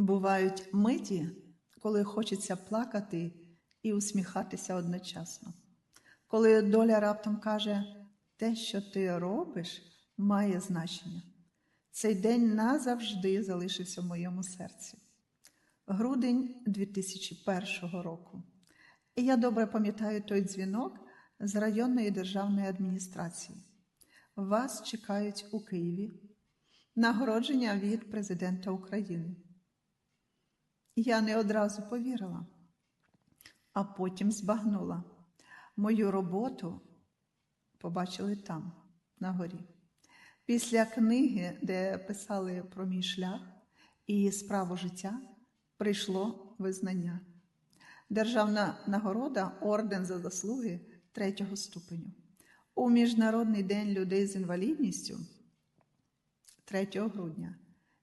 Бувають миті, коли хочеться плакати і усміхатися одночасно. Коли доля раптом каже, те, що ти робиш, має значення. Цей день назавжди залишився в моєму серці. Грудень 2001 року. І я добре пам'ятаю той дзвінок з районної державної адміністрації. Вас чекають у Києві. Нагородження від президента України. Я не одразу повірила, а потім збагнула. Мою роботу побачили там, на горі. Після книги, де писали про мій шлях і справу життя, прийшло визнання. Державна нагорода орден за заслуги третього ступеню. У Міжнародний день людей з інвалідністю 3 грудня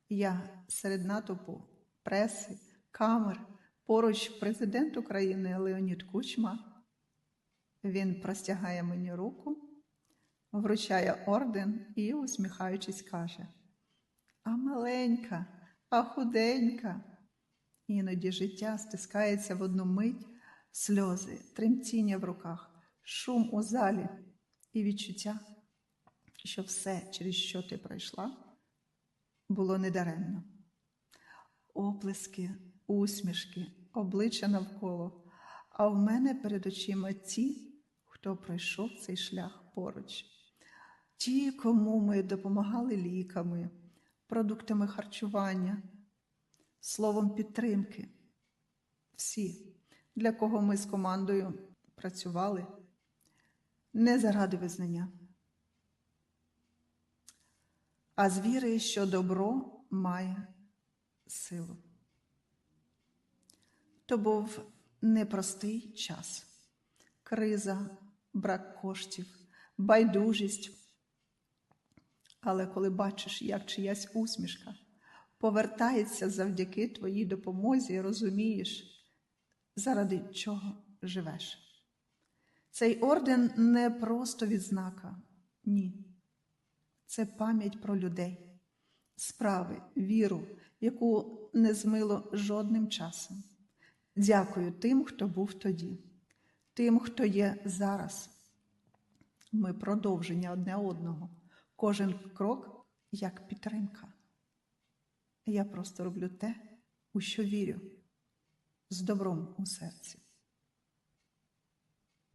я серед натовпу преси, камер, поруч президент України Леонід Кучма. Він простягає мені руку, вручає орден і, усміхаючись, каже: А маленька, а худенька. Іноді життя стискається в одну мить, сльози, тремтіння в руках, шум у залі і відчуття, що все, через що ти пройшла, було недаремно. Оплески, усмішки, обличчя навколо, а в мене перед очима ті, хто пройшов цей шлях поруч, ті, кому ми допомагали ліками, продуктами харчування, словом підтримки. Всі, для кого ми з командою працювали, не заради визнання, а з віри, що добро має силу. То був непростий час, криза, брак коштів, байдужість. Але коли бачиш, як чиясь усмішка повертається завдяки твоїй допомозі, розумієш, заради чого живеш. Цей орден не просто відзнака, ні. Це пам'ять про людей, справи, віру, яку не змило жодним часом. Дякую тим, хто був тоді, тим, хто є зараз. Ми продовження одне одного, кожен крок як підтримка. Я просто роблю те, у що вірю, з добром у серці.